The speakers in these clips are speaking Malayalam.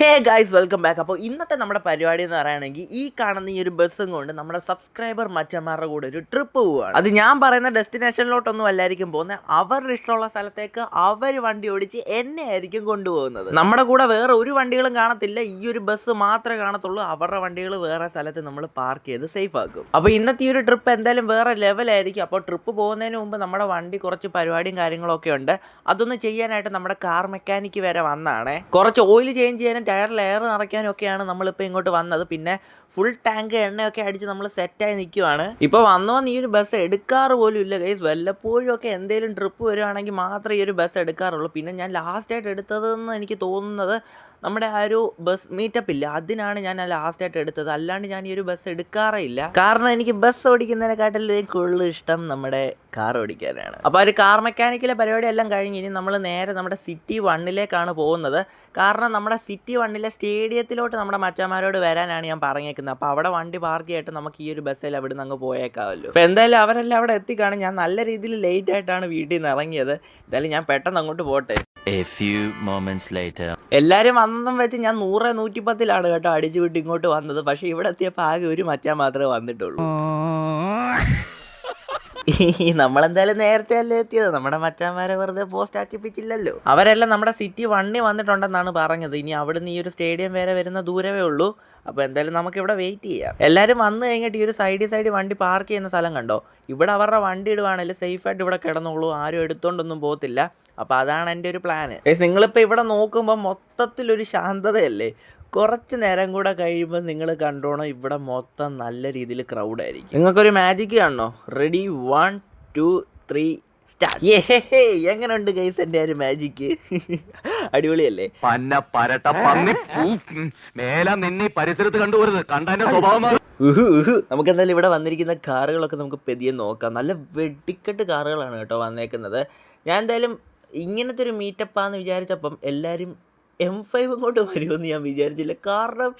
ഹേ ഗായ്സ് വെൽക്കം ബാക്ക് അപ്പോൾ ഇന്നത്തെ നമ്മുടെ പരിപാടി എന്ന് പറയുകയാണെങ്കിൽ ഈ കാണുന്ന ഈ ഒരു ബസ്സും കൊണ്ട് നമ്മുടെ സബ്സ്ക്രൈബർ മച്ചന്മാരുടെ കൂടെ ഒരു ട്രിപ്പ് പോവുകയാണ്. അത് ഞാൻ പറയുന്ന ഡെസ്റ്റിനേഷനിലോട്ടൊന്നും അല്ലായിരിക്കും പോകുന്നത് അവരുടെ ഇഷ്ടമുള്ള സ്ഥലത്തേക്ക് അവർ വണ്ടി ഓടിച്ച് എന്നെ ആയിരിക്കും കൊണ്ടുപോകുന്നത്. നമ്മുടെ കൂടെ വേറെ ഒരു വണ്ടികളും കാണത്തില്ല. ഈ ഒരു ബസ് മാത്രമേ കാണത്തുള്ളൂ. അവരുടെ വണ്ടികൾ വേറെ സ്ഥലത്ത് നമ്മൾ പാർക്ക് ചെയ്ത് സേഫ് ആക്കും. അപ്പോൾ ഇന്നത്തെ ഈ ഒരു ട്രിപ്പ് എന്തായാലും വേറെ ലെവലായിരിക്കും അപ്പോൾ ട്രിപ്പ് പോകുന്നതിന് മുമ്പ് നമ്മുടെ വണ്ടി കുറച്ച് പരിപാടിയും കാര്യങ്ങളൊക്കെ ഉണ്ട്. അതൊന്ന് ചെയ്യാനായിട്ട് നമ്മുടെ കാർ മെക്കാനിക്ക് വരെ വന്നാണ്. കുറച്ച് ഓയിൽ ചേഞ്ച് ചെയ്യാനും ടയറിൽ ലെയർ നിറയ്ക്കാനും ഒക്കെയാണ് നമ്മളിപ്പോൾ ഇങ്ങോട്ട് വന്നത്. പിന്നെ ഫുൾ ടാങ്ക് എണ്ണയൊക്കെ അടിച്ച് നമ്മൾ സെറ്റായി നിൽക്കുവാണ് ഇപ്പോൾ വന്നു വന്ന് ഈ ഒരു ബസ് എടുക്കാറ് പോലും ഇല്ല ഗൈസ് വല്ലപ്പോഴും ഒക്കെ എന്തെങ്കിലും ട്രിപ്പ് വരുവാണെങ്കിൽ മാത്രമേ ഈ ഒരു ബസ് എടുക്കാറുള്ളൂ. പിന്നെ ഞാൻ ലാസ്റ്റായിട്ട് എടുത്തതെന്ന് എനിക്ക് തോന്നുന്നത് നമ്മുടെ ആ ഒരു ബസ് മീറ്റപ്പ് ഇല്ല അതിനാണ് ഞാൻ ലാസ്റ്റായിട്ട് എടുത്തത്. അല്ലാണ്ട് ഞാൻ ഈ ഒരു ബസ് എടുക്കാറേ ഇല്ല കാരണം എനിക്ക് ബസ് ഓടിക്കുന്നതിനെക്കാട്ടിലും കൂടുതൽ ഇഷ്ടം നമ്മുടെ കാർ ഓടിക്കാനാണ്. അപ്പോൾ ഒരു കാർ മെക്കാനിക്കിലെ പരിപാടി എല്ലാം കഴിഞ്ഞ് ഇനി നമ്മൾ നേരെ നമ്മുടെ സിറ്റി വണ്ണിലേക്കാണ് പോകുന്നത്. കാരണം നമ്മുടെ സിറ്റി വണ്ണിലെ സ്റ്റേഡിയത്തിലോട്ട് നമ്മുടെ മച്ചന്മാരോട് വരാനാണ് ഞാൻ പറഞ്ഞേക്കുന്നത്. അപ്പോൾ അവിടെ വണ്ടി പാർക്ക് ചെയ്തിട്ട് നമുക്ക് ഈ ഒരു ബസ്സിൽ അവിടെ നിന്ന് അങ്ങ് പോയേക്കാവല്ലോ. അപ്പോൾ എന്തായാലും അവരെല്ലാം അവിടെ എത്തിക്കാണ്. ഞാൻ നല്ല രീതിയിൽ ലേറ്റ് ആയിട്ടാണ് വീട്ടിൽ നിന്ന് ഇറങ്ങിയത്. എന്തായാലും ഞാൻ പെട്ടെന്ന് അങ്ങോട്ട് പോട്ടെ. A few moments later. എല്ലാവരും വന്നതും വെച്ച് ഞാൻ നൂറ് നൂറ്റിപ്പത്തിലാണ് കേട്ടോ അടിച്ചു വിട്ട് ഇങ്ങോട്ട് വന്നത്. പക്ഷെ ഇവിടെ എത്തിയപ്പോൾ ആകെ ഒരു മച്ചാൻ മാത്രമേ വന്നിട്ടുള്ളൂ. നമ്മളെന്തായാലും നേരത്തെ അല്ലേ എത്തിയത്? നമ്മുടെ മച്ചാന്മാരെ വെറുതെ പോസ്റ്റ് ആക്കിപ്പിച്ചില്ലല്ലോ. അവരെല്ലാം നമ്മുടെ സിറ്റി വണ്ണി വന്നിട്ടുണ്ടെന്നാണ് പറഞ്ഞത്. ഇനി അവിടുന്ന് ഈ ഒരു സ്റ്റേഡിയം വരെ വരുന്ന ദൂരമേ ഉള്ളൂ. അപ്പോൾ എന്തായാലും നമുക്ക് ഇവിടെ വെയിറ്റ് ചെയ്യാം. എല്ലാവരും വന്നു കഴിഞ്ഞിട്ട് ഈ ഒരു സൈഡിൽ സൈഡിൽ വണ്ടി പാർക്ക് ചെയ്യുന്ന സ്ഥലം കണ്ടോ? ഇവിടെ അവരുടെ വണ്ടി ഇടുവാണെങ്കിൽ സേഫായിട്ട് ഇവിടെ കിടന്നോളൂ. ആരും എടുത്തോണ്ടൊന്നും പോകത്തില്ല. അപ്പോൾ അതാണ് എന്റെ ഒരു പ്ലാന് നിങ്ങളിപ്പോൾ ഇവിടെ നോക്കുമ്പോൾ മൊത്തത്തിലൊരു ശാന്തതയല്ലേ? കുറച്ച് നേരം കൂടെ കഴിയുമ്പോൾ നിങ്ങൾ കണ്ടോണം ഇവിടെ മൊത്തം നല്ല രീതിയിൽ ക്രൗഡ് ആയിരിക്കും. നിങ്ങൾക്കൊരു മാജിക് കാണണോ? Ready one two three start എങ്ങനെയുണ്ട് ഗൈസ് എന്റെ ഒരു മാജിക്ക് അടിപൊളിയല്ലേ? പന്ന പരട്ട പന്നി. മേല നിന്നെ പരിസരത്ത് കണ്ടുപോരുത് കണ്ടതിന്റെ സ്വഭാവം മാറും. ഉഹു, ഉഹു. നമുക്ക് എന്തായാലും ഇവിടെ വന്നിരിക്കുന്ന കാറുകളൊക്കെ നമുക്ക് പെതിയെ നോക്കാം. നല്ല വെടിക്കെട്ട് കാറുകളാണ് കേട്ടോ വന്നേക്കുന്നത്. ഞാൻ എന്തായാലും ഇങ്ങനത്തെ ഒരു മീറ്റപ്പാന്ന് വിചാരിച്ചപ്പം എല്ലാവരും എം ഫൈവും കൊണ്ട് വരുമെന്ന് ഞാൻ വിചാരിച്ചില്ല. കാരണം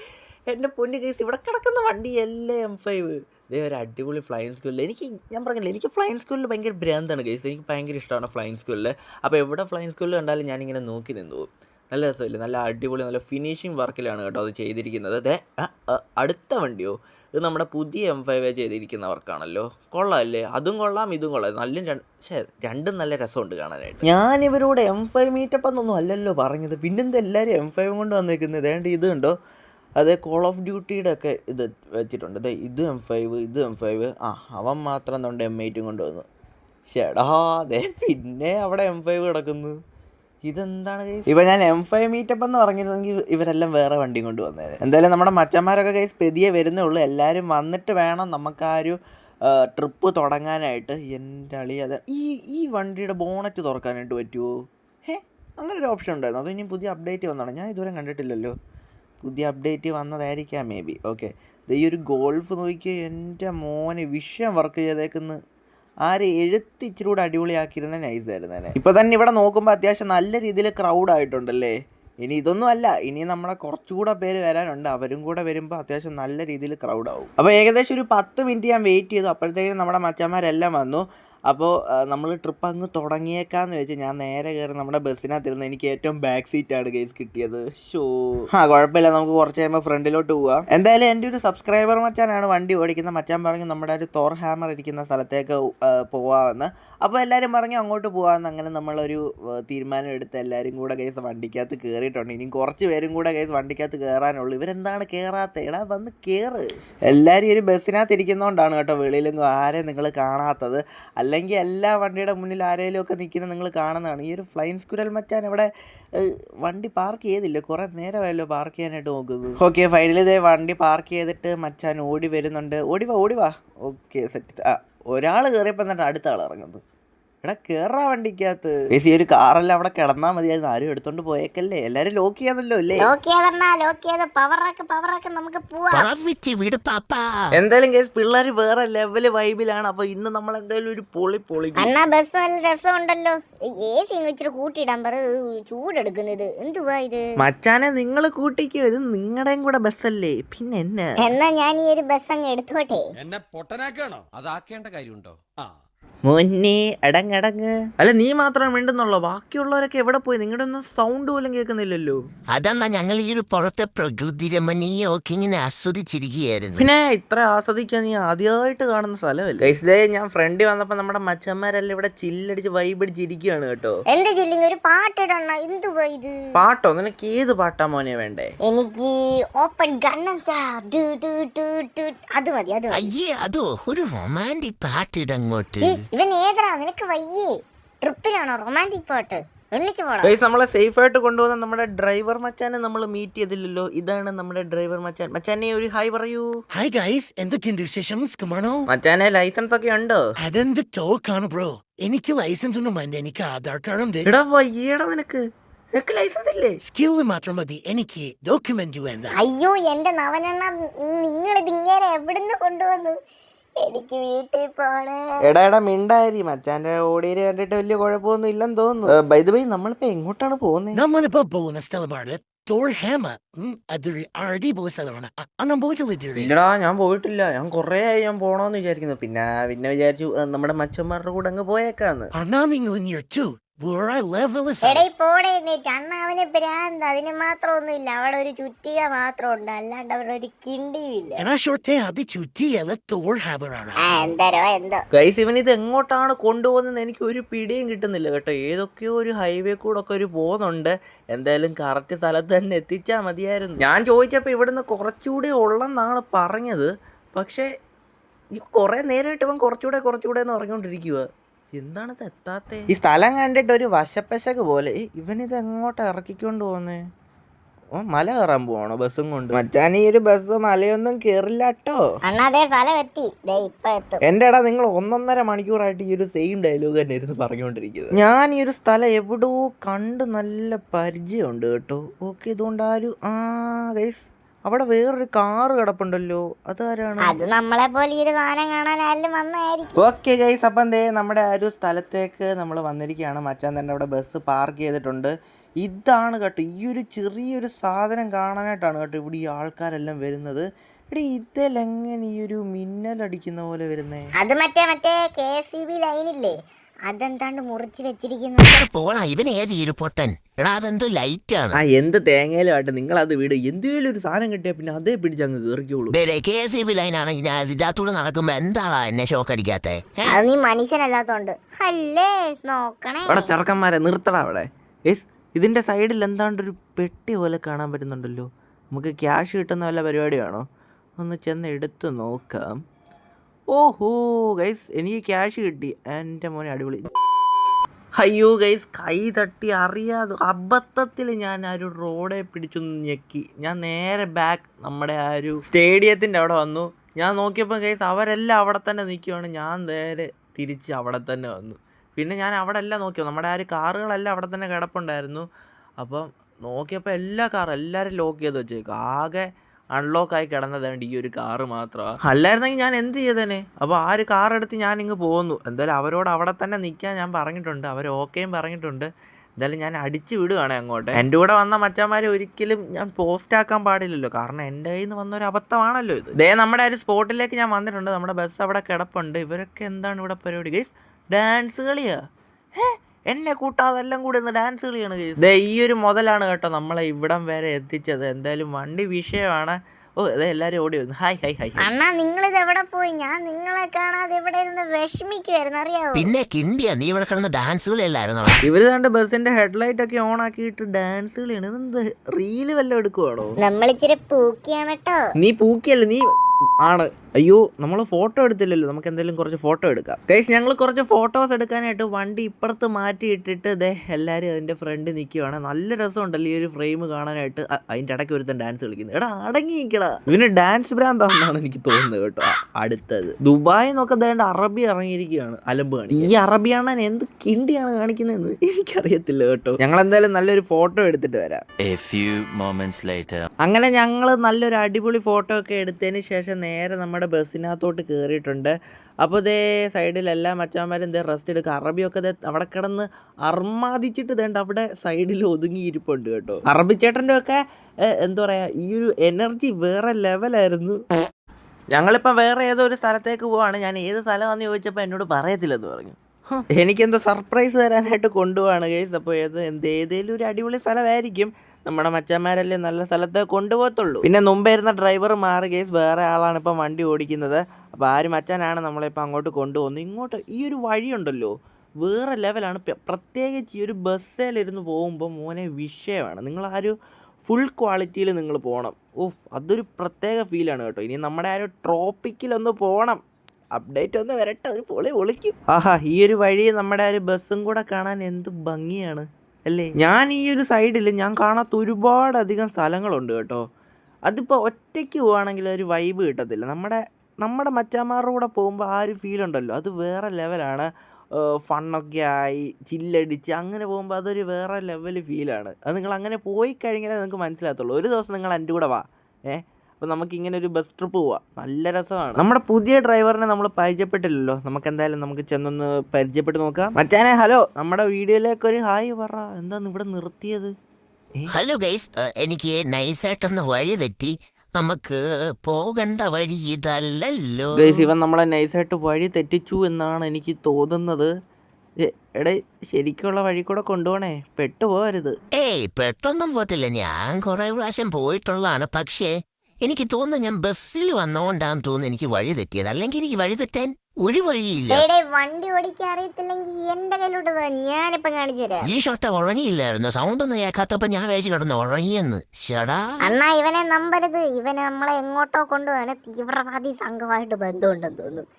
എന്റെ പൊന്നു കേസ് ഇവിടെ കിടക്കുന്ന വണ്ടിയല്ലേ എം ഫൈവ്. ഇതേ ഒരു അടിപൊളി ഫ്ലൈങ് സ്കൂളിൽ എനിക്ക് ഞാൻ പറഞ്ഞില്ല എനിക്ക് ഫ്ലൈങ് സ്കൂളിൽ ഭയങ്കര ഭ്രാന്താണ് കേസ് എനിക്ക് ഭയങ്കര ഇഷ്ടമാണ് ഫ്ലൈങ് സ്കൂളിൽ അപ്പോൾ എവിടെ ഫ്ലൈങ് സ്കൂളിൽ കണ്ടാലും ഞാനിങ്ങനെ നോക്കി നിന്നു പോകും. നല്ല രസമില്ലേ? നല്ല അടിപൊളി നല്ല ഫിനിഷിങ് വർക്കിലാണ് കേട്ടോ അത് ചെയ്തിരിക്കുന്നത്. ആ, അടുത്ത വണ്ടിയോ? ഇത് നമ്മുടെ പുതിയ എം ഫൈവ് ചെയ്തിരിക്കുന്ന വർക്കാണല്ലോ. കൊള്ളാമല്ലേ അതും കൊള്ളാം ഇതും കൊള്ളാം. നല്ല പക്ഷേ രണ്ടും നല്ല രസമുണ്ട് കാണാനായിട്ട്. ഞാൻ ഇവരോട് എം ഫൈവ് മീറ്റപ്പ് എന്നൊന്നും അല്ലല്ലോ പറഞ്ഞത്. പിന്നെന്താ എല്ലാവരും എം ഫൈവ് കൊണ്ട് വന്നിരിക്കുന്നത് ഏതാണ്ട് ഇത് കണ്ടോ? അത് കോൾ ഓഫ് ഡ്യൂട്ടിയുടെ ഒക്കെ ഇത് വെച്ചിട്ടുണ്ട്. അതെ ഇത് എം ഫൈവ് ഇത് എം ഫൈവ് ആ അവൻ മാത്രം എന്തുകൊണ്ട് എം എയ്റ്റും കൊണ്ടുവന്നു ചേടാ അതെ പിന്നെ അവിടെ എം ഫൈവ് കിടക്കുന്നു. ഇതെന്താണ് ഇപ്പൊ ഞാൻ എം ഫൈവ് മീറ്റപ്പ് എന്ന് പറഞ്ഞിരുന്നെങ്കിൽ ഇവരെല്ലാം വേറെ വണ്ടി കൊണ്ട് എന്തായാലും നമ്മുടെ മച്ചന്മാരൊക്കെ കൈ പെതിയെ വരുന്നേ ഉള്ളൂ എല്ലാവരും വന്നിട്ട് വേണം നമുക്ക് ആ ഒരു ട്രിപ്പ് തുടങ്ങാനായിട്ട്. എന്റെ അളി അത്. ഈ ഈ വണ്ടിയുടെ ബോണറ്റ് തുറക്കാനായിട്ട് പറ്റുമോ ഹേ അങ്ങനെ ഒരു ഓപ്ഷൻ ഉണ്ടായിരുന്നു. അത് ഇനി പുതിയ അപ്ഡേറ്റ് വന്നതാണ്. ഞാൻ ഇതുവരെ കണ്ടിട്ടില്ലല്ലോ. പുതിയ അപ്ഡേറ്റ് വന്നതായിരിക്കാം മേ ബി ഓക്കെ ഈ ഒരു ഗോൾഫ് നോക്കിയാൽ എന്റെ മോനെ വിഷയം വർക്ക് ചെയ്തേക്കുന്ന. ആര് എഴുത്ത് ഇച്ചിരി കൂടെ അടിപൊളിയാക്കിയിരുന്ന നൈസായിരുന്നു ഇപ്പൊ തന്നെ ഇവിടെ നോക്കുമ്പോൾ അത്യാവശ്യം നല്ല രീതിയിൽ ക്രൗഡ് ആയിട്ടുണ്ടല്ലേ? ഇനി ഇതൊന്നും അല്ല. ഇനി നമ്മളെ കുറച്ചുകൂടെ പേര് വരാനുണ്ട്. അവരും കൂടെ വരുമ്പോൾ അത്യാവശ്യം നല്ല രീതിയിൽ ക്രൗഡ് ആവും. അപ്പോൾ ഏകദേശം ഒരു പത്ത് മിനിറ്റ് ഞാൻ വെയിറ്റ് ചെയ്തു. അപ്പോഴത്തേക്കും നമ്മുടെ മച്ചാന്മാരെല്ലാം വന്നു. അപ്പോൾ നമ്മൾ ട്രിപ്പ് അങ്ങ് തുടങ്ങിയേക്കാന്ന് വെച്ച് ഞാൻ നേരെ കയറി നമ്മുടെ ബസ്സിനകത്തിരുന്ന് എനിക്ക് ഏറ്റവും ബാക്ക് സീറ്റാണ് കേസ് കിട്ടിയത്. ഷോ ആ കുഴപ്പമില്ല. നമുക്ക് കുറച്ച് കഴിയുമ്പോൾ ഫ്രണ്ടിലോട്ട് പോവാം. എന്തായാലും എന്റെ ഒരു സബ്സ്ക്രൈബർ മച്ചാനാണ് വണ്ടി ഓടിക്കുന്ന. മച്ചാൻ പറഞ്ഞു നമ്മുടെ ഒരു തോർ ഹാമർ ഇരിക്കുന്ന സ്ഥലത്തേക്ക് പോവാമെന്ന് അപ്പോൾ എല്ലാവരും പറഞ്ഞു അങ്ങോട്ട് പോകാമെന്ന് അങ്ങനെ നമ്മളൊരു തീരുമാനം എടുത്ത് എല്ലാവരും കൂടെ കേസ് വണ്ടിക്കകത്ത് കയറിയിട്ടുണ്ട് ഇനി കുറച്ച് പേരും കൂടെ കേസ് വണ്ടിക്കകത്ത് കയറാനുള്ളൂ ഇവരെന്താണ് കയറാത്ത ഇടാ വന്ന് കയറ് എല്ലാവരും ഒരു ബസ്സിനകത്ത് ഇരിക്കുന്നതുകൊണ്ടാണ് കേട്ടോ വെളിയിലൊന്നും ആരെയും നിങ്ങൾ കാണാത്തത്. അല്ലെങ്കിൽ എല്ലാ വണ്ടിയുടെ മുന്നിൽ ആരെങ്കിലും ഒക്കെ നിൽക്കുന്നത് നിങ്ങൾ കാണുന്നതാണ്. ഈ ഒരു ഫ്ലൈൻ സ്കുരൽ മച്ചാൻ ഇവിടെ വണ്ടി പാർക്ക് ചെയ്തില്ല. കുറേ നേരമായല്ലോ പാർക്ക് ചെയ്യാനായിട്ട് നോക്കുന്നത്. ഓക്കെ ഫൈനലി ഇതേ വണ്ടി പാർക്ക് ചെയ്തിട്ട് മച്ചാൻ ഓടി വരുന്നുണ്ട്. ഓടിവാ ഓടിവാ ഓക്കെ സെറ്റ് ആ ഒരാൾ കയറിയപ്പോൾ എന്നിട്ട് അടുത്ത ആൾ ഇറങ്ങുന്നു. എടാ കേറാ വണ്ടിക്കകത്ത്. ഈ ഒരു കാറെല്ലാം അവിടെ കിടന്നാ മതിയായിരുന്നു ആരും എടുത്തോണ്ട് പോയേക്കല്ലേ. എല്ലാരും ലോക്ക് ചെയ്യാതല്ലോ അല്ലേ? എന്തായാലും കേസ് പിള്ളേര് വേറെ ലെവൽ വൈബിലാണ് അപ്പൊ ഇന്ന് നമ്മൾ എന്തായാലും ഒരു പൊളി പൊളി അണ്ണാ ബസ് നല്ല രസമുണ്ടല്ലോ. എ സി ഇച്ചിരി കൂട്ടിയിടാൻ പറ. ചൂടെടുക്കുന്നത്. എന്തുവാ ഇത്? മച്ചാനെ നിങ്ങൾ കൂട്ടിക്കോ. ഇത് നിങ്ങളുടെയും കൂടെ ബസ്സല്ലേ പിന്നെ എന്നാ? എന്നാ ഞാൻ ഈ ഒരു ബസ് അങ്ങ് എടുത്തോട്ടെ. എന്നെ പൊട്ടനാക്കാണോ അതാക്കേണ്ട കാര്യമുണ്ടോ? ആ. മുന്നേ അടങ്ങടങ്ങ്. അല്ല നീ മാത്രം മിണ്ടുന്നുള്ളൂ? ബാക്കിയുള്ളവരൊക്കെ എവിടെ പോയി? നിങ്ങളുടെ ഒന്നും സൗണ്ട് പോലും കേൾക്കുന്നില്ലല്ലോ. അതമ്മ ഞങ്ങൾ ഈ ഒരു പുറത്തെ പ്രകൃതി രമണീയമൊക്കെ ഇങ്ങനെ ആസ്വദിച്ചിരിക്കുകയായിരുന്നു. പിന്നെ ഇത്ര ആസ്വദിക്കാൻ നീ ആദ്യമായിട്ട് കാണുന്ന സ്ഥലമല്ലേ? ഞാൻ ഫ്രണ്ടി വന്നപ്പോ നമ്മുടെ മച്ചന്മാരെല്ലാം ഇവിടെ ചില്ലടിച്ച് വൈബടിച്ചിരിക്കുകയാണ് കേട്ടോ. എന്ത് ജില്ലിങ് ഒരു പാട്ടിടണ. എന്തുവാ ഇത്? പാട്ടോ? നിനക്ക് ഏത് പാട്ടാ മോനെ വേണ്ടേ? എനിക്ക് ഓപ്പൺ ഗണ്ണ അത് മതി അത് മതി. അയ്യേ അതോ? ഒരു റൊമാന്റിക് പാട്ടിടങ്ങോട്ട്. നിനക്ക് വയ്യേ. ട്രിപ്പിലാണോ? റൊമാന്റിക് പാട്ട് എണ്ണിച്ചു പോടാ ഗൈസ് നമ്മളെ സേഫ് ആയിട്ട് കൊണ്ടുപോകുന്ന നമ്മുടെ ഡ്രൈവർ മച്ചാനെ നമ്മൾ മീറ്റ് ചെയ്തില്ലല്ലോ. ഇതാണ് നമ്മുടെ ഡ്രൈവർ മച്ചാൻ. മച്ചാനെ ഒരു ഹായ് പറയൂ. ഹായ് ഗൈസ് എന്തൊക്കെയുണ്ട് വിശേഷം സുഖമാണോ? മച്ചാനെ ലൈസൻസ് ഒക്കെ ഉണ്ടോ? അതെന്ത് ടോക്കാണ് ബ്രോ എനിക്ക് ലൈസൻസ് ഒന്നും വേണ്ട. എനിക്ക് ആധാർ കാർഡ് ഉണ്ട്. എടാ വയ്യേടാ നിനക്ക്. നിനക്ക് ലൈസൻസ് ഇല്ലേ? സ്കിൽ മാത്രം മതി. എനിക്ക് ഡോക്യുമെന്റ് വേണ്ട. അയ്യോ എന്റെ നവനെണ്ണ നിങ്ങൾ ഇതിങ്ങനെ എവിടുന്ന് കൊണ്ടുവന്നു? എനിക്ക് വീട്ടിൽ പോണേ. എടാ എടാ മിണ്ടായി മച്ചാന്റെ ഓടിയിൽ കണ്ടിട്ട് വലിയ കുഴപ്പമൊന്നും ഇല്ലെന്ന് തോന്നുന്നു. ബൈ ബൈ നമ്മളിപ്പോ എങ്ങോട്ടാണ് പോകുന്നത് നമ്മളിപ്പോ പോകുന്ന സ്ഥലമാണ് അതൊരു അടിപൊളി സ്ഥലമാണ്. അന്ന് പോയിട്ടില്ല ഇല്ലടാ ഞാൻ പോയിട്ടില്ല. ഞാൻ കൊറേ ആയി ഞാൻ പോണോന്ന് വിചാരിക്കുന്നു. പിന്നെ പിന്നെ വിചാരിച്ചു നമ്മുടെ മച്ചന്മാരുടെ കൂടെ അങ്ങ് പോയേക്കാന്ന്. അണ്ണാ നിങ്ങൾ പോടേ എന്നിട്ട് അണ്ണ അവന് ഭ്രാന്ത്. അതിന് മാത്രമൊന്നും അവിടെ ഒരു ചുറ്റിക മാത്രം ഉണ്ട്. അല്ലാണ്ട് അവിടെ ഒരു കിണ്ടിയില്ല എന്തരോ എന്തോ. ഗൈസ് ഇവൻ ഇത് എങ്ങോട്ടാണ് കൊണ്ടുപോകുന്നത് എനിക്ക് ഒരു പിടിയും കിട്ടുന്നില്ല കേട്ടോ. ഏതൊക്കെയോ ഒരു ഹൈവേ കൂടെ ഒക്കെ ഒരു പോകുന്നുണ്ട്. എന്തായാലും കറക്റ്റ് സ്ഥലത്ത് തന്നെ എത്തിച്ചാൽ മതിയായിരുന്നു. ഞാൻ ചോദിച്ചപ്പോൾ ഇവിടുന്ന് കുറച്ചുകൂടി ഉള്ളെന്നാണ് പറഞ്ഞത്. പക്ഷേ കുറേ നേരമായിട്ട് ഇവൻ കുറച്ചുകൂടെ കുറച്ചുകൂടെ എന്ന് പറഞ്ഞുകൊണ്ടിരിക്കുക എന്താണ് ഇത് എത്താത്തെ? ഈ സ്ഥലം കണ്ടിട്ട് ഒരു വശപ്പശക് പോലെ ഇവനിത് എങ്ങോട്ട് ഇറക്കിക്കൊണ്ട് പോകുന്നേ ഓ മല കയറാൻ പോവാണോ ബസ്സും കൊണ്ട്? മച്ചാൻ ഈ ഒരു ബസ് മലയൊന്നും കേറില്ല കേട്ടോ സ്ഥലം ഇപ്പൊ എത്തും. എന്റെ ഇടാ നിങ്ങൾ ഒന്നൊന്നര മണിക്കൂറായിട്ട് ഈ ഒരു സെയിം ഡയലോഗ് തന്നെ ഇരുന്ന് പറഞ്ഞുകൊണ്ടിരിക്കുന്നത് ഞാൻ ഈ ഒരു സ്ഥലം എവിടെയോ കണ്ട് നല്ല പരിചയമുണ്ട് കേട്ടോ. ഓക്കെ ഇതുകൊണ്ട് ആരും ആ ഗൈസ് അവിടെ വേറൊരു കാറ് കിടപ്പുണ്ടല്ലോ. അതാരാണ്? അത് നമ്മളെ പോലെ ഈ ഒരു സാധനം കാണാൻ ആരും വന്നായിരിക്കും. ഓക്കെ ഗൈസ് അപ്പം ദേ നമ്മുടെ ആ ഒരു സ്ഥലത്തേക്ക് നമ്മൾ വന്നിരിക്കുകയാണ്. മച്ചാൻ തന്നെ അവിടെ ബസ് പാർക്ക് ചെയ്തിട്ടുണ്ട്. ഇതാണ് കേട്ടോ ഈ ഒരു ചെറിയൊരു സാധനം കാണാനായിട്ടാണ് കേട്ടോ ഇവിടെ ഈ ആൾക്കാരെല്ലാം വരുന്നത്. എടി ഇതിലെങ്ങനെ ഈ ഒരു മിന്നലടിക്കുന്ന പോലെ വരുന്നേ? അത് മറ്റേ മറ്റേ കെ സി ബി ലൈനില്ലേ അതെന്താണ്ട് മുറിച്ച് വെച്ചിരിക്കുന്നത്? ഇവിടെ പോണ ഇവൻ ഏത് ഇരുപൊട്ടൻ? എടാ അതെന്തോ ലൈറ്റ് ആണ്. ആ എന്ത് തേങ്ങയിലും ആട്ടെ നിങ്ങൾ അത് വിട്. എന്തെങ്കിലും ഒരു സാധനം കിട്ടിയാൽ പിന്നെ അതേ പിടിച്ച് അങ്ങ് കേറിക്കോളൂ. കെ സി ബി ലൈൻ ആണെങ്കിൽ ഞാൻ ഇതിനകത്തൂടെ നടക്കുമ്പോ എന്താണോ എന്നെ ഷോക്ക് അടിക്കാത്ത? അത് നീ മനുഷ്യനല്ലാത്തോണ്ട്. അല്ലേ? നോക്കണേ. അവിടെ ചെറുക്കന്മാരെ നിർത്തടാ അവിടെ. ഇതിന്റെ സൈഡിൽ എന്താണ്ട് ഒരു പെട്ടി പോലെ കാണാൻ പറ്റുന്നുണ്ടല്ലോ. നമുക്ക് ക്യാഷ് കിട്ടുന്ന വല്ല പരിപാടിയാണോ? ഒന്ന് ചെന്ന് എടുത്തു നോക്കാം. ഓഹോ ഗൈസ് എനിക്ക് ക്യാഷ് കിട്ടി. എന്റെ മോനെ അടിപൊളി. അയ്യോ ഗൈസ് കൈ തട്ടി അറിയാതെ അബദ്ധത്തിൽ ഞാൻ ആ ഒരു റോഡെ പിടിച്ചൊന്ന് ഞെക്കി. ഞാൻ നേരെ ബാക്ക് നമ്മുടെ ആ ഒരു സ്റ്റേഡിയത്തിന്റെ അവിടെ വന്നു. ഞാൻ നോക്കിയപ്പോൾ ഗൈസ് അവരെല്ലാം അവിടെ തന്നെ നിൽക്കുകയാണ് ഞാൻ നേരെ തിരിച്ച് അവിടെ തന്നെ വന്നു. പിന്നെ ഞാൻ അവിടെ എല്ലാം നോക്കിയോ നമ്മുടെ ആ ഒരു കാറുകളെല്ലാം അവിടെ തന്നെ കിടപ്പുണ്ടായിരുന്നു. അപ്പം നോക്കിയപ്പോൾ എല്ലാ കാറും എല്ലാവരും ലോക്ക് ചെയ്ത് വെച്ചേക്കും. ആകെ അൺലോക്ക് ആയി കിടന്നതുകൊണ്ട് ഈ ഒരു കാറ് മാത്രമാണ് അല്ലായിരുന്നെങ്കിൽ ഞാൻ എന്ത് ചെയ്തേനെ? അപ്പോൾ ആ ഒരു കാർ എടുത്ത് ഞാൻ ഇങ്ങ് പോകുന്നു എന്തായാലും അവരോട് അവിടെ തന്നെ നിൽക്കാൻ ഞാൻ പറഞ്ഞിട്ടുണ്ട്. അവർ ഓക്കെയും പറഞ്ഞിട്ടുണ്ട്. എന്തായാലും ഞാൻ അടിച്ചു വിടുകയാണ് അങ്ങോട്ട്. എന്റെ കൂടെ വന്ന മച്ചന്മാരെ ഒരിക്കലും ഞാൻ പോസ്റ്റ് ആക്കാൻ പാടില്ലല്ലോ. കാരണം എന്റെ കയ്യിൽ നിന്ന് വന്ന ഒരു അബദ്ധമാണല്ലോ ഇത്. ദേ നമ്മുടെ ആ ഒരു സ്പോട്ടിലേക്ക് ഞാൻ വന്നിട്ടുണ്ട്. നമ്മുടെ ബസ് അവിടെ കിടപ്പുണ്ട്. ഇവരൊക്കെ എന്താണ് ഇവിടെ പരിപാടി? ഗൈസ് ഡാൻസ് കളിയാ. ഏ എന്നെ കൂട്ടാതെ എല്ലാം കൂടി ഒന്ന് ഡാൻസ് കളിയാണ് guys. ദേ ഈ ഒരു മുതലാണ് കേട്ടോ നമ്മളെ ഇവിടം വരെ എത്തിച്ചത്. എന്തായാലും വണ്ടി വിഷയമാണ്. ഓ അതെ എല്ലാരും ഓടി വന്നു. ഹായ് ഹായ് ഹായ് അണ്ണാ നിങ്ങൾ ഇത് എവിടെ പോയി? ഞാൻ നിങ്ങളെ കാണാതെ ഇവിടെ ഇരുന്ന് വിഷമിക്കുവായിരുന്നു അറിയാവോ? പിന്നെ കിണ്ടിയ നീ ഇവിടെ കിടന്ന ഡാൻസുകളല്ലായിരുന്നു ഇവർ കണ്ട് ബസ്സിന്റെ ഹെഡ്ലൈറ്റ് ഒക്കെ ഓൺ ആക്കിയിട്ട് ഡാൻസ് കളിയാണ്. ഇതെന്ത് റീൽ വല്ലതും എടുക്കുവാണോ? നമ്മളിച്ചിരി പൂക്കിയാണ് കേട്ടോ. നീ പൂക്കിയല്ല? നീ ആണ്. അയ്യോ നമ്മൾ ഫോട്ടോ എടുത്തില്ലല്ലോ. നമുക്ക് എന്തെങ്കിലും കുറച്ച് ഫോട്ടോ എടുക്കാം. കൈസ് ഞങ്ങൾ കുറച്ച് ഫോട്ടോസ് എടുക്കാനായിട്ട് വണ്ടി ഇപ്പുറത്ത് മാറ്റിയിട്ടിട്ട് ദേ എല്ലാവരും അതിന്റെ ഫ്രണ്ട് നിൽക്കുകയാണ് നല്ല രസമുണ്ടല്ലോ ഈ ഒരു ഫ്രെയിം കാണാനായിട്ട്. അതിന്റെ ഇടയ്ക്ക് ഒരുത്തൻ ഡാൻസ് കളിക്കുന്നത് എടാ അടങ്ങി നിൽക്കടാ ഇവന് ഡാൻസ് ആണെന്നാണ് എനിക്ക് തോന്നുന്നത് കേട്ടോ. അടുത്തത്. ദുബായ് എന്നൊക്കെ ദേണ്ട അറബി ഇറങ്ങിയിരിക്കുകയാണ്. അലമ്പ് കാണി ഈ അറബിയാണ് എന്ത് കിണ്ടിയാണ് കാണിക്കുന്നതെന്ന് എനിക്കറിയത്തില്ല കേട്ടോ. ഞങ്ങൾ എന്തായാലും നല്ലൊരു ഫോട്ടോ എടുത്തിട്ട് വരാം. അങ്ങനെ ഞങ്ങൾ നല്ലൊരു അടിപൊളി ഫോട്ടോ ഒക്കെ എടുത്തതിന് ശേഷം നേരെ നമ്മുടെ ബസ്സിനകത്തോട്ട് കയറിയിട്ടുണ്ട് അപ്പോൾ ഇതേ സൈഡിലെല്ലാം മച്ചാന്മാരും ഇതേ റെസ്റ്റ് എടുക്കുക. അറബിയൊക്കെ ദേ അവിടെ കിടന്ന് അർമാദിച്ചിട്ട് ഇതേണ്ട അവിടെ സൈഡിൽ ഒതുങ്ങിയിരിപ്പുണ്ട് കേട്ടോ. അറബി ചേട്ടന്റെ ഒക്കെ എന്താ പറയുക ഈ ഒരു എനർജി വേറെ ലെവലായിരുന്നു ഞങ്ങളിപ്പോൾ വേറെ ഏതോ ഒരു സ്ഥലത്തേക്ക് പോവാണ്. ഞാൻ ഏത് സ്ഥലമാണെന്ന് ചോദിച്ചപ്പോൾ എന്നോട് പറയത്തില്ലെന്ന് പറഞ്ഞു. എനിക്കെന്തോ സർപ്രൈസ് തരാനായിട്ട് കൊണ്ടുപോവാണ് ഗൈസ് അപ്പോൾ ഏത് എന്ത് ഏതെങ്കിലും ഒരു അടിപൊളി സ്ഥലമായിരിക്കും. നമ്മുടെ മച്ചന്മാരല്ലേ നല്ല സ്ഥലത്ത് കൊണ്ടുപോകത്തുള്ളൂ. പിന്നെ മുമ്പായിരുന്ന ഡ്രൈവർ മാറി കേസ് വേറെ ആളാണ് ഇപ്പം വണ്ടി ഓടിക്കുന്നത്. അപ്പോൾ ആര് മച്ചാനാണ് നമ്മളിപ്പോൾ അങ്ങോട്ട് കൊണ്ടുപോകുന്നത്. ഇങ്ങോട്ട് ഈ ഒരു വഴിയുണ്ടല്ലോ വേറെ ലെവലാണ് പ്ര- പ്രത്യേകിച്ച് ഈ ഒരു ബസ്സിലിരുന്ന് പോകുമ്പോൾ മോനെ വിഷയമാണ്. നിങ്ങൾ ആ ഒരു ഫുൾ ക്വാളിറ്റിയിൽ നിങ്ങൾ പോകണം. ഉഫ് അതൊരു പ്രത്യേക ഫീലാണ് കേട്ടോ. ഇനി നമ്മുടെ ആ ഒരു ട്രോപ്പിക്കിലൊന്ന് പോകണം. അപ്ഡേറ്റ് ഒന്ന് വരട്ടെ. ഒരു പൊളി ഒളിക്കും. ആഹാ ഈ ഒരു വഴി നമ്മുടെ ആ ഒരു ബസ്സും കൂടെ കാണാൻ എന്ത് ഭംഗിയാണ്. അല്ലേ? ഞാൻ ഈ ഒരു സൈഡിൽ ഞാൻ കാണാത്ത ഒരുപാടധികം സ്ഥലങ്ങളുണ്ട് കേട്ടോ. അതിപ്പോൾ ഒറ്റയ്ക്ക് പോവുകയാണെങ്കിൽ ഒരു വൈബ് കിട്ടത്തില്ല. നമ്മുടെ നമ്മുടെ മച്ചാമാരുടെ കൂടെ പോകുമ്പോൾ ആ ഒരു ഫീൽ ഉണ്ടല്ലോ. അത് വേറെ ലെവലാണ് ഫണ്ണൊക്കെ ആയി ചില്ലടിച്ച് അങ്ങനെ പോകുമ്പോൾ അതൊരു വേറെ ലെവൽ ഫീലാണ് അത് നിങ്ങൾ അങ്ങനെ പോയി കഴിഞ്ഞാലേ നിങ്ങൾക്ക് മനസ്സിലാകത്തുള്ളൂ. ഒരു ദിവസം നിങ്ങൾ എന്റെ കൂടെ വാ. ഏ? അപ്പോൾ നമുക്ക് ഇങ്ങനെ ഒരു ബസ് ട്രിപ്പ് പോവാം. നല്ല രസമാണ്. നമ്മുടെ പുതിയ ഡ്രൈവറിനെ നമ്മൾ പരിചയപ്പെട്ടില്ലല്ലോ. നമുക്ക് എന്തായാലും നമുക്ക് ചെന്നൊന്ന് പരിചയപ്പെട്ട് നോക്കാം. മച്ചാനെ ഹലോ. നമ്മുടെ വീഡിയോയിലേക്ക് ഒരു ഹായ് പറ. എന്താന്ന് ഇവിടെ നിർത്തിയത്? ഹലോ ഗൈസ് എനിക്ക് നൈസായിട്ടൊന്ന് വഴി തെറ്റി. നമുക്ക് പോകേണ്ട വഴി ഇതല്ലല്ലോ. ഗൈസ് ഇവൻ നമ്മളെ നൈസായിട്ട് വഴി തെറ്റിച്ചു എന്നാണ് എനിക്ക് തോന്നുന്നത്. എടേ ശരിക്കുള്ള വഴി കൂടെ പെട്ടു പോവരുത്. ഏയ് പെട്ടൊന്നും പോത്തില്ല ഞാൻ കുറെ പ്രാവശ്യം പോയിട്ടുള്ളതാണ്. പക്ഷേ എനിക്ക് തോന്നുന്നു ഞാൻ ബസ്സിൽ വന്നോണ്ടാന്ന് തോന്നുന്നു എനിക്ക് വഴി തെറ്റിയത്. അല്ലെങ്കിൽ എനിക്ക് വഴി തെറ്റാൻ ഒരു വഴിയില്ല. വണ്ടി ഓടിക്കാൻ അറിയത്തില്ലെങ്കിൽ എന്റെ കയ്യിലോട്ട് ഞാനിപ്പോ കാണിച്ചു തരാം. ഈ ഷോട്ട ഉറങ്ങിയില്ലായിരുന്നു? സൗണ്ട് ഒന്നും കേൾക്കാത്തപ്പോ ഞാൻ വേച്ച് കിടന്നു ഉറങ്ങിയെന്ന്. ഷടാ. അണ്ണാ ഇവനെ നമ്പരുത്. ഇവനെ നമ്മളെ എങ്ങോട്ടോ കൊണ്ടുപോകാൻ തീവ്രവാദി സംഘമായിട്ട് ബന്ധമുണ്ടെന്ന് തോന്നുന്നു.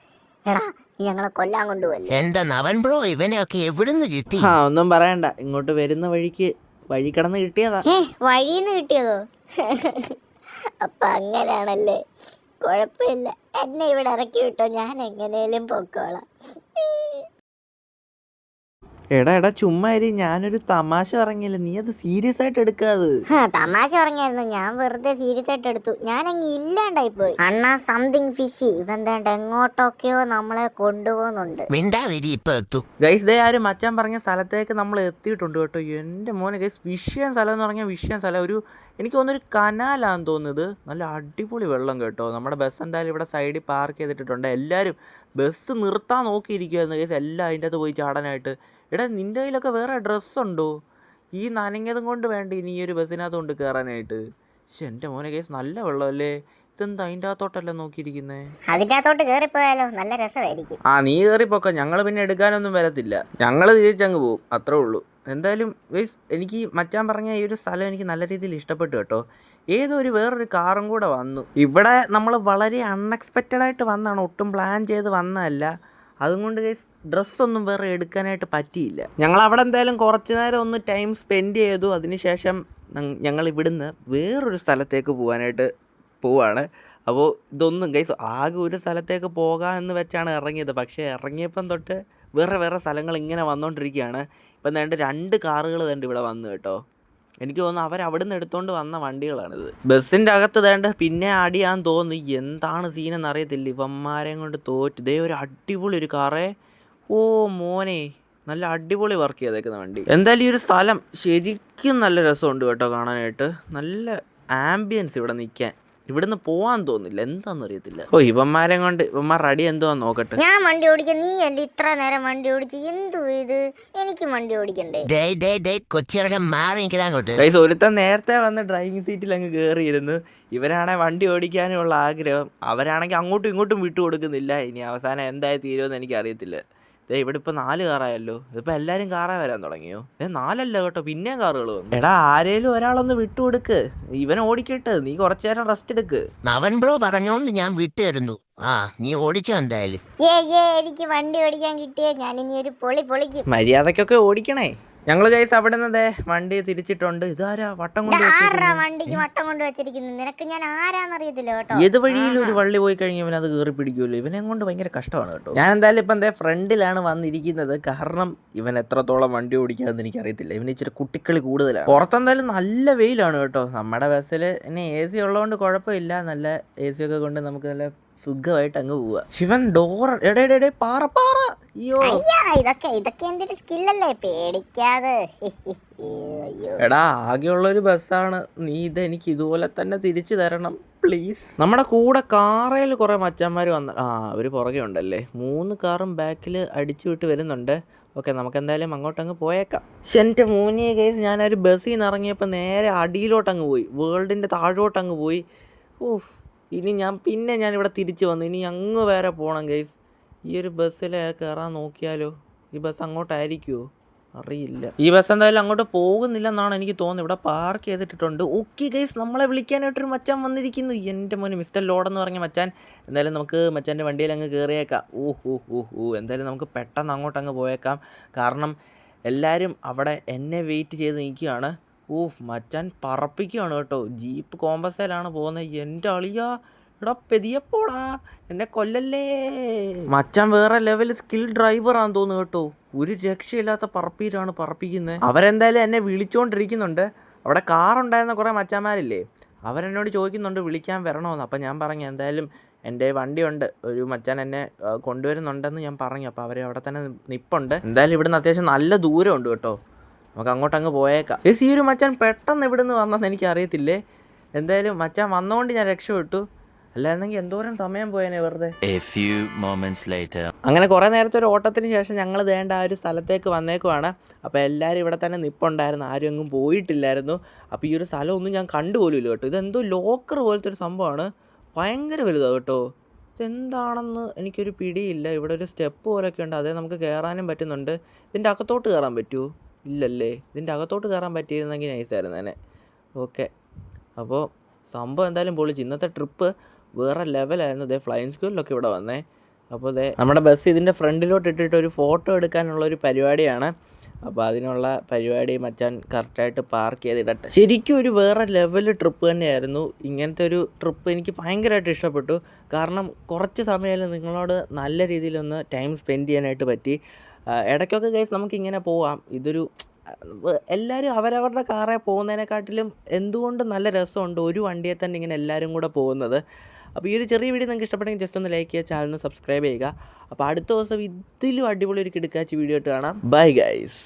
എടാ ഞങ്ങളെ കൊല്ലാൻ കൊണ്ടുപോകല്ലേ? എന്റെ നവൻ ബ്രോ ഇവനെയൊക്കെ എവിടുന്ന് കിട്ടി? ആ ഒന്നും പറയണ്ട. ഇങ്ങോട്ട് വരുന്ന വഴിക്ക് വഴി കടന്ന് കിട്ടിയതാ. ഏ വഴിന്ന് കിട്ടിയതോ? അപ്പൊ അങ്ങനെയാണല്ലേ കുഴപ്പമില്ല എന്നെ ഇവിടെ ഇറക്കി വിട്ടോ. ഞാൻ എങ്ങനെയും പൊക്കോളാം. എടാ എടാ ചുമ്മാ ഇരി. ഞാനൊരു തമാശ പറഞ്ഞില്ല. നീ അത് സീരിയസ് ആയിട്ട് എടുക്കാത് ഹ, തമാശ പറഞ്ഞായിരുന്നു. ഞാൻ വെറുതെ സീരിയസ് ആയിട്ട് എടുത്തു. ഞാൻ അങ്ങ് ഇല്ലാണ്ടായി പോയി. അണ്ണാ സംതിങ് ഫിഷി ഇവന്താണ്ട് എങ്ങോട്ടൊക്കെയോ നമ്മളെ കൊണ്ടുപോകുന്നുണ്ട്. മിണ്ടാതിരി ഇപ്പൊ എത്തു. ഗൈസ് ദേ ആരും മച്ചാൻ പറഞ്ഞ സ്ഥലത്തേക്ക് നമ്മൾ എത്തിയിട്ടുണ്ട് കേട്ടോ. എന്റെ മോനെ ഗൈസ് വിഷയം സ്ഥലം എന്ന് പറഞ്ഞ വിഷയം സ്ഥലം. ഒരു എനിക്ക് തോന്നുന്നൊരു കനാലാന്ന് തോന്നുന്നത്. നല്ല അടിപൊളി വെള്ളം കേട്ടോ. നമ്മുടെ ബസ് എന്തായാലും ഇവിടെ സൈഡിൽ പാർക്ക് ചെയ്തിട്ടുണ്ട് എല്ലാവരും ബസ് നിർത്താൻ നോക്കിയിരിക്കുമായിരുന്നു കേസ് എല്ലാം അതിന്റെ അകത്ത് പോയി ചാടാനായിട്ട്. എടാ നിന്റെ കയ്യിലൊക്കെ വേറെ ഡ്രസ്സുണ്ടോ ഈ നനഞ്ഞതും കൊണ്ട് വേണ്ട ഇനി ഈ ഒരു ബസ്സിനകത്ത് കൊണ്ട് കയറാനായിട്ട് പക്ഷെ എന്റെ മോനെ കേസ് നല്ല വെള്ളമല്ലേ? ഇതെന്താ അതിന്റെ അകത്തോട്ടല്ല നോക്കിയിരിക്കുന്നേ? അകത്തോട്ട് നല്ല രസമായിരിക്കും. ആ നീ കയറിപ്പോക്ക ഞങ്ങൾ പിന്നെ എടുക്കാനൊന്നും വരത്തില്ല. ഞങ്ങൾ തിരിച്ചങ്ങ് പോവും. അത്രേ ഉള്ളൂ. എന്തായാലും ഗൈസ് എനിക്ക് മച്ചാൻ പറഞ്ഞ ഈ ഒരു സ്ഥലം എനിക്ക് നല്ല രീതിയിൽ ഇഷ്ടപ്പെട്ടു കേട്ടോ. ഏതോ ഒരു വേറൊരു കാറും കൂടെ വന്നു. ഇവിടെ നമ്മൾ വളരെ അൺഎക്സ്പെക്റ്റഡ് ആയിട്ട് വന്നാണ്. ഒട്ടും പ്ലാൻ ചെയ്ത് വന്നതല്ല. അതുകൊണ്ട് ഗൈസ് ഡ്രസ്സൊന്നും വേറെ എടുക്കാനായിട്ട് പറ്റിയില്ല. ഞങ്ങൾ അവിടെ എന്തായാലും കുറച്ച് നേരം ഒന്ന് ടൈം സ്പെൻഡ് ചെയ്തു. അതിനുശേഷം ഞങ്ങൾ ഇവിടുന്ന് വേറൊരു സ്ഥലത്തേക്ക് പോകാനായിട്ട് പോവാണ്. അപ്പോൾ ഇതൊന്നും ഗൈസ് ആകെ ഒരു സ്ഥലത്തേക്ക് പോകാം എന്ന് വെച്ചാണ് ഇറങ്ങിയത്. പക്ഷേ ഇറങ്ങിയപ്പം തൊട്ട് വേറെ വേറെ സ്ഥലങ്ങൾ ഇങ്ങനെ വന്നുകൊണ്ടിരിക്കുകയാണ് ഇപ്പം വേണ്ട രണ്ട് കാറുകൾ തന്നെ ഇവിടെ വന്നു കേട്ടോ. എനിക്ക് തോന്നുന്നു അവർ അവിടെ നിന്ന് എടുത്തുകൊണ്ട് വന്ന വണ്ടികളാണിത്. ബസ്സിന്റെ അകത്ത് തേണ്ട പിന്നെ അടിയാന്ന് തോന്നുന്നു എന്താണ് സീനെന്ന് അറിയത്തില്ല. ഇവന്മാരെയും കൊണ്ട് തോറ്റു. ഇതേ ഒരു അടിപൊളി ഒരു കാറേ. ഓ മോനെ നല്ല അടിപൊളി വർക്ക് ചെയ്തേക്കുന്ന വണ്ടി. എന്തായാലും ഈ ഒരു സ്ഥലം ശരിക്കും നല്ല രസമുണ്ട് കേട്ടോ കാണാനായിട്ട്. നല്ല ആംബിയൻസ് ഇവിടെ നിൽക്കാൻ. ഇവിടുന്ന് പോവാൻ തോന്നില്ല. എന്താന്ന് അറിയത്തില്ല. ഓ ഇവന്മാരെ കൊണ്ട് ഇവന്മാർ റെഡി എന്തോ നോക്കട്ടെ. ഞാൻ വണ്ടി ഓടിക്കാൻ നീ അല്ല ഇത്ര നേരം വണ്ടി ഓടിച്ച്? എന്തു ഇത്? എനിക്ക് വണ്ടി ഓടിക്കണ്ടേ? ഡേ ഡേ ഡേ കൊച്ചിറക്കം മാറി നിൽക്കാൻ അങ്ങോട്ട്. ഗൈസ് ഒരുത്തൻ നേരത്തെ വന്ന് ഡ്രൈവിംഗ് സീറ്റിൽ അങ്ങ് കയറിയിരുന്നു ഇവരാണെങ്കിൽ വണ്ടി ഓടിക്കാനുള്ള ആഗ്രഹം. അവരാണെങ്കിൽ അങ്ങോട്ടും ഇങ്ങോട്ടും വിട്ടു കൊടുക്കുന്നില്ല ഇനി അവസാനം എന്തായി തീരുമെന്ന് എനിക്ക് അറിയത്തില്ല ദേ ഇവിടെ ഇപ്പൊ നാല് കാറായല്ലോ. ഇതിപ്പോ എല്ലാരും കാറാ വരാൻ തുടങ്ങിയോ? ഏ നാലല്ല കേട്ടോ പിന്നെയും കാറുകൾ വന്നു. എടാ ആരേലും ഒരാളൊന്ന് വിട്ടു കൊടുക്ക് ഇവൻ ഓടിക്കട്ടെ നീ കുറച്ചു നേരം റെസ്റ്റ് എടുക്ക്. നവൻ ബ്രോ പറഞ്ഞോണ്ട് ഞാൻ വിട്ടുതരുന്നു ആ നീ ഓടിച്ചോ എന്തായാലും. ഏ ഏ എനിക്ക് വണ്ടി ഓടിക്കാൻ കിട്ടിയേ ഞാൻ ഇനി ഒരു പൊളി പൊളിക്കും. മര്യാദക്കൊക്കെ ഓടിക്കണേ. ഞങ്ങൾ ഗൈസ് അവിടെ നിന്ന് വണ്ടി തിരിച്ചിട്ടുണ്ട്. ഇതാരാ വട്ടം കൊണ്ട് വണ്ടിക്ക് വട്ടം കൊണ്ട് വെച്ചിരിക്കുന്നു? നിനക്ക് ഞാൻ ആരാന്നറിയത്തില്ല കേട്ടോ. ഏത് വഴിയിലും ഒരു വള്ളി പോയി കഴിഞ്ഞാൽ ഇവനത് അത് കയറി പിടിക്കുമല്ലോ ഇവനെ കൊണ്ട് ഭയങ്കര കഷ്ടമാണ് കേട്ടോ. ഞാൻ എന്തായാലും ഇപ്പം എന്താ ഫ്രണ്ടിലാണ് വന്നിരിക്കുന്നത്. കാരണം ഇവൻ എത്രത്തോളം വണ്ടി ഓടിക്കാമെന്ന് എനിക്കറിയത്തില്ല. ഇവന് ഇച്ചിരി കുട്ടിക്കളി കൂടുതലാണ്. പുറത്തെന്തായാലും നല്ല വെയിലാണ് കേട്ടോ. നമ്മുടെ ബസ്സിൽ ഇനി എ സി ഉള്ളതുകൊണ്ട് കുഴപ്പമില്ല. നല്ല എ സി ഒക്കെ കൊണ്ട് നമുക്ക് നല്ല സുഖമായിട്ട് അങ്ങ് പോവുക ശിവൻ ഡോർ എടേടേ എടേ, എടേ പാറ പാറ. അയ്യോ. ഇതൊക്കെ ഇതൊക്കെ എന്റെ ഒരു സ്കില്ലല്ലേ പേടിക്കാതെ. അയ്യോ. എടാ ആകെയുള്ള ഒരു ബസ്സാണ്. നീ ഇത് എനിക്ക് ഇതുപോലെ തന്നെ തിരിച്ചു തരണം പ്ലീസ്. നമ്മുടെ കൂടെ കാറയിൽ കുറെ മച്ചന്മാർ വന്ന ആ അവർ പുറകെ ഉണ്ടല്ലേ? മൂന്ന് കാറും ബാക്കിൽ അടിച്ചു വിട്ട് വരുന്നുണ്ട്. ഓക്കെ നമുക്ക് എന്തായാലും അങ്ങോട്ട് അങ്ങ് പോയേക്കാം. പക്ഷെ എന്റെ മൂന്നിയ കേസ് ഞാനൊരു ബസ്സിൽ നിന്ന് ഇറങ്ങിയപ്പോൾ നേരെ അടിയിലോട്ട് അങ്ങ് പോയി. വേൾഡിന്റെ താഴോട്ട് അങ്ങ് പോയി. ഊഫ് ഇനി ഞാൻ പിന്നെ ഞാൻ ഇവിടെ തിരിച്ചു വന്നു. ഇനി അങ്ങ് വേറെ പോകണം ഗൈസ് ഈ ഒരു ബസ്സിൽ കയറാൻ നോക്കിയാലോ? ഈ ബസ് അങ്ങോട്ടായിരിക്കുമോ അറിയില്ല. ഈ ബസ് എന്തായാലും അങ്ങോട്ട് പോകുന്നില്ല എന്നാണ് എനിക്ക് തോന്നുന്നത്. ഇവിടെ പാർക്ക് ചെയ്തിട്ടുണ്ട് ഓക്കെ ഗൈസ് നമ്മളെ വിളിക്കാനായിട്ടൊരു മച്ചാൻ വന്നിരിക്കുന്നു. എന്റെ മോന് മിസ്റ്റർ ലോഡെന്ന് പറഞ്ഞ മച്ചാൻ. എന്തായാലും നമുക്ക് മച്ചാന്റെ വണ്ടിയിൽ അങ്ങ് കയറിയേക്കാം. ഊ ഊ ഊ ഊ. എന്തായാലും നമുക്ക് പെട്ടെന്ന് അങ്ങോട്ട് അങ്ങ് പോയേക്കാം. കാരണം എല്ലാവരും അവിടെ എന്നെ വെയിറ്റ് ചെയ്ത് നിൽക്കുകയാണ്. ഊഫ് മച്ചാൻ പറപ്പിക്കുകയാണ് കേട്ടോ. ജീപ്പ് കോമ്പസയിലാണ് പോകുന്നത്. എന്റെ അളിയാ എടാ പെതിയപ്പോടാ എന്നെ കൊല്ലല്ലേ. മച്ചാൻ വേറെ ലെവൽ സ്കിൽ ഡ്രൈവറാന്ന് തോന്നുന്നു കേട്ടോ. ഒരു രക്ഷയില്ലാത്ത പറപ്പീരാണ് പറപ്പിക്കുന്നത്. അവരെന്തായാലും എന്നെ വിളിച്ചുകൊണ്ടിരിക്കുന്നുണ്ട് അവിടെ കാറുണ്ടായിരുന്ന കുറേ മച്ചാന്മാരില്ലേ? അവരെന്നോട് ചോദിക്കുന്നുണ്ട് വിളിക്കാൻ വരണമെന്ന് അപ്പം ഞാൻ പറഞ്ഞു എന്തായാലും എന്റെ വണ്ടിയുണ്ട്. ഒരു മച്ചാൻ എന്നെ കൊണ്ടുവരുന്നുണ്ടെന്ന് ഞാൻ പറഞ്ഞു. അപ്പോൾ അവർ അവിടെ തന്നെ നിപ്പുണ്ട്. എന്തായാലും ഇവിടുന്ന് അത്യാവശ്യം നല്ല ദൂരമുണ്ട് കേട്ടോ. നമുക്ക് അങ്ങോട്ടങ്ങ് പോയേക്കാം ഈ ഒരു മച്ചാൻ പെട്ടെന്ന് ഇവിടുന്ന് വന്നെന്ന് എനിക്ക് അറിയത്തില്ലേ എന്തായാലും മച്ചാൻ വന്നുകൊണ്ട് ഞാൻ രക്ഷപ്പെട്ടു. അല്ലായിരുന്നെങ്കിൽ എന്തോരം സമയം പോയേനെ വെറുതെ. അങ്ങനെ കുറേ നേരത്തെ ഒരു ഓട്ടത്തിന് ശേഷം ഞങ്ങൾ വേണ്ട ആ ഒരു സ്ഥലത്തേക്ക് വന്നേക്കുവാണ്. അപ്പോൾ എല്ലാവരും ഇവിടെ തന്നെ നിപ്പുണ്ടായിരുന്നു. ആരും എങ്ങും പോയിട്ടില്ലായിരുന്നു. അപ്പോൾ ഈ ഒരു സ്ഥലം ഒന്നും ഞാൻ കണ്ടുപോലുമില്ല കേട്ടോ. ഇതെന്തോ ലോക്കർ പോലത്തെ ഒരു സംഭവമാണ്. ഭയങ്കര വലുതാണ് കേട്ടോ. ഇതെന്താണെന്ന് എനിക്കൊരു പിടിയില്ല. ഇവിടെ ഒരു സ്റ്റെപ്പ് പോലൊക്കെ ഉണ്ട് അതേ നമുക്ക് കയറാനും പറ്റുന്നുണ്ട്. ഇതിന്റെ അകത്തോട്ട് കയറാൻ പറ്റുമോ ഇല്ലല്ലേ? ഇതിന്റെ അകത്തോട്ട് കയറാൻ പറ്റിയിരുന്നെങ്കിൽ നൈസായിരുന്നു തന്നെ ഓക്കെ. അപ്പോൾ സംഭവം എന്തായാലും പൊളിച്ച്. ഇന്നത്തെ ട്രിപ്പ് വേറെ ലെവലായിരുന്നു. ഇതേ ഫ്ലൈങ് സ്കൂളിലൊക്കെ ഇവിടെ വന്നേ. അപ്പോൾ ഇതേ നമ്മുടെ ബസ് ഇതിന്റെ ഫ്രണ്ടിലോട്ട് ഇട്ടിട്ട് ഒരു ഫോട്ടോ എടുക്കാനുള്ള ഒരു പരിപാടിയാണ്. അപ്പോൾ അതിനുള്ള പരിപാടി മച്ചാൻ കറക്റ്റായിട്ട് പാർക്ക് ചെയ്തിടട്ടെ. ശരിക്കും ഒരു വേറെ ലെവൽ ട്രിപ്പ് തന്നെയായിരുന്നു. ഇങ്ങനത്തെ ഒരു ട്രിപ്പ് എനിക്ക് ഭയങ്കരമായിട്ട് ഇഷ്ടപ്പെട്ടു. കാരണം കുറച്ച് സമയമായാലും നിങ്ങളോട് നല്ല രീതിയിലൊന്ന് ടൈം സ്പെൻഡ് ചെയ്യാനായിട്ട് പറ്റി. ഇടയ്ക്കൊക്കെ കേസ് നമുക്കിങ്ങനെ പോവാം. ഇതൊരു എല്ലാവരും അവരവരുടെ കാറെ പോകുന്നതിനെക്കാട്ടിലും എന്തുകൊണ്ട് നല്ല രസമുണ്ട് ഒരു വണ്ടിയെ തന്നെ ഇങ്ങനെ എല്ലാവരും കൂടെ പോകുന്നത്. അപ്പോൾ ഈ ഒരു ചെറിയ വീഡിയോ നിങ്ങൾക്ക് ഇഷ്ടപ്പെട്ടെങ്കിൽ ജസ്റ്റ് ഒന്ന് ലൈക്ക് ചെയ്യുക ചാനൽ സബ്സ്ക്രൈബ് ചെയ്യുക. അപ്പോൾ അടുത്ത ദിവസം ഇതിലും അടിപൊളി ഒരു കിടക്കാച്ചി വീഡിയോ ആയിട്ട് കാണാം. Bye guys